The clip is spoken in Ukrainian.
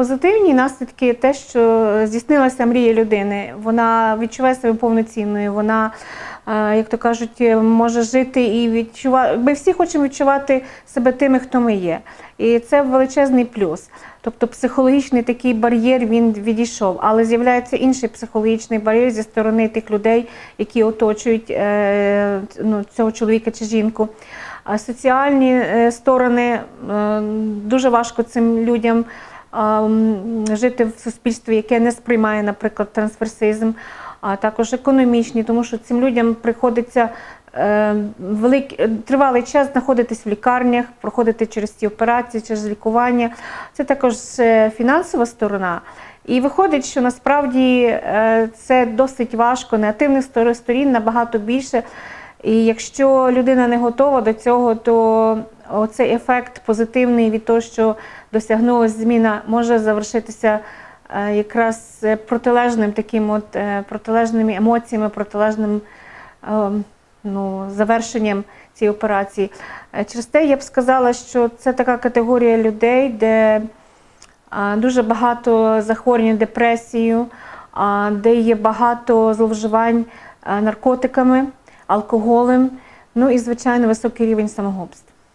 Позитивні наслідки те, що здійснилася мрія людини. Вона відчуває себе повноцінною. Вона, е, як то кажуть, може жити і відчувати. Ми всі хочемо відчувати себе тими, хто ми є. І це величезний плюс. Тобто психологічний такий бар'єр він відійшов, але з'являється інший психологічний бар'єр зі сторони тих людей, які оточують е, ну, цього чоловіка чи жінку. А соціальні е, сторони дуже важко цим людям жити в суспільстві, яке не сприймає, наприклад, трансверсизм, а також економічні, тому що цим людям приходиться е, велик, е, тривалий час знаходитись в лікарнях, проходити через ці операції, через лікування. Це також е, фінансова сторона. І виходить, що насправді це досить важко, негативних стор- сторін набагато більше. І якщо людина не готова до цього, то оцей ефект позитивний від того, що досягнулася зміна, може завершитися е, якраз е, протилежним таким от е, протилежними емоціями, протилежним ну, завершенням цієї операції. Через те я б сказала, що це така категорія людей, де дуже багато захворювань депресією, де є багато зловживань наркотиками, алкоголем, ну і, звичайно, високий рівень самогубства.